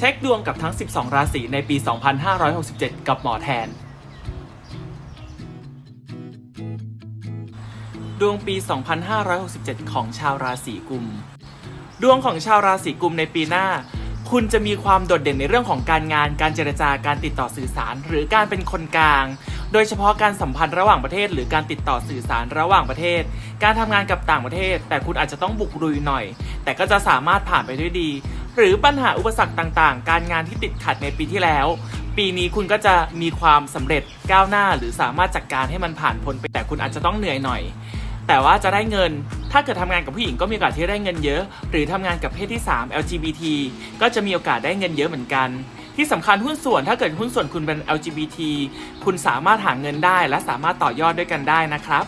เช็คดวงกับทั้ง 12 ราศีในปี 2567 กับหมอแทน ดวงปี 2567 ของชาวราศีกุม ดวงของชาวราศีกุมในปีหน้า คุณจะมีความโดดเด่นในเรื่องของการงาน การเจรจาการติดต่อสื่อสาร หรือการเป็นคนกลาง โดยเฉพาะการสัมพันธ์ระหว่างประเทศ หรือการติดต่อสื่อสารระหว่างประเทศ การทำงานกับต่างประเทศ แต่คุณอาจจะต้องบุกรุยหน่อย แต่ก็จะสามารถผ่านไปด้วยดี หรือปัญหาอุปสรรคต่างๆ การงานที่ติดขัดในปีที่แล้ว ปีนี้คุณก็จะมีความสำเร็จก้าวหน้า หรือสามารถจัดการให้มันผ่านพ้นไปแต่คุณอาจจะต้องเหนื่อยหน่อย แต่ว่าจะได้เงิน ถ้าเกิดทำงานกับผู้หญิงก็มีโอกาสที่ได้เงินเยอะ หรือทำงานกับเพศที่ 3 LGBT ก็จะมีโอกาสได้เงินเยอะเหมือนกันที่สำคัญหุ้นส่วนถ้าเกิดหุ้นส่วนคุณเป็น LGBT คุณสามารถหาเงินได้ และสามารถต่อยอดด้วยกันได้นะครับ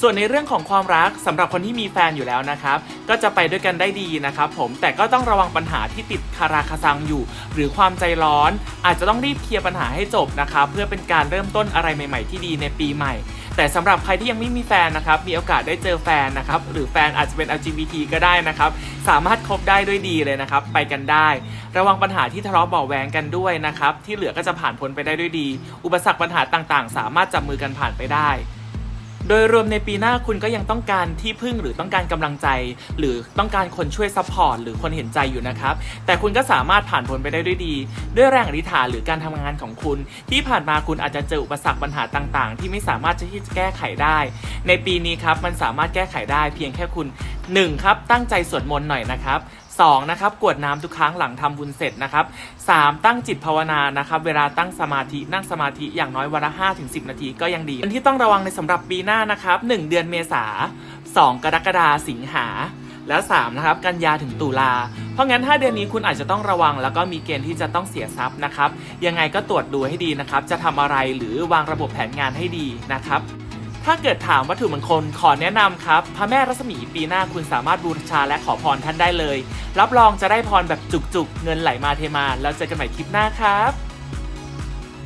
ส่วนในเรื่องของความรักสำหรับคนที่มีแฟนอยู่แล้วนะครับ ก็จะไปด้วยกันได้ดีนะครับผมแต่ก็ต้องระวังปัญหาที่ติดคาราคาซังอยู่ หรือความใจร้อน อาจจะต้องรีบเคลียร์ปัญหาให้จบนะครับเพื่อเป็นการเริ่มต้นอะไรใหม่ ๆ ที่ดีในปีใหม่ แต่สำหรับใครที่ยังไม่มีแฟนนะครับมีโอกาสได้เจอแฟนนะครับหรือแฟนอาจจะเป็น LGBT ก็ได้นะครับสามารถคบได้ด้วยดีเลยนะครับไปกันได้ ระวังปัญหาที่ทะเลาะเบาแวงกันด้วยนะครับที่เหลือก็จะผ่านพ้นไปได้ด้วยดี อุปสรรคปัญหาต่างๆ สามารถจับมือกันผ่านไปได้ โดยรวมในปีหน้าคุณก็ยังต้องการที่พึ่งหรือต้องการกำลังใจ หรือต้องการคนช่วยซัพพอร์ตหรือคนเห็นใจอยู่นะครับ แต่คุณก็สามารถผ่านพ้นไปได้ด้วยดี ด้วยแรงอธิษฐานหรือการทำงานของคุณ ที่ผ่านมาคุณอาจจะเจออุปสรรคปัญหาต่าง ๆ ที่ไม่สามารถที่จะแก้ไขได้ ในปีนี้ครับมันสามารถแก้ไขได้เพียงแค่คุณ 1. ครับตั้งใจสวดมนต์หน่อยนะครับ 2. นะครับกวดน้ำทุกครั้งหลังทำบุญเสร็จนะครับ 3. ตั้งจิตภาวนานะครับเวลาตั้งสมาธินั่งสมาธิอย่างน้อยวันละ5ถึง10 นาทีก็ยังดีอันที่ต้องระวังในสำหรับปีหน้านะครับ1เดือนเมษา2กรกฎาสิงหาแล้ว3นะครับกันยาถึงตุลา เพราะงั้น 5 เดือนนี้คุณอาจจะต้องระวัง แล้วก็มีเกณฑ์ที่จะต้องเสียทรัพย์นะครับ ยังไงก็ตรวจดูให้ดีนะครับ จะทำอะไรหรือวางระบบแผนงานให้ดีนะครับ ถ้าเกิดถามวัตถุมงคลขอแนะนำครับ พระแม่รัศมีปีหน้าคุณสามารถบูชาและขอพรท่านได้เลย รับรองจะได้พรแบบจุกๆ เงินไหลมาเทมา แล้วเจอกันใหม่คลิปหน้าครับ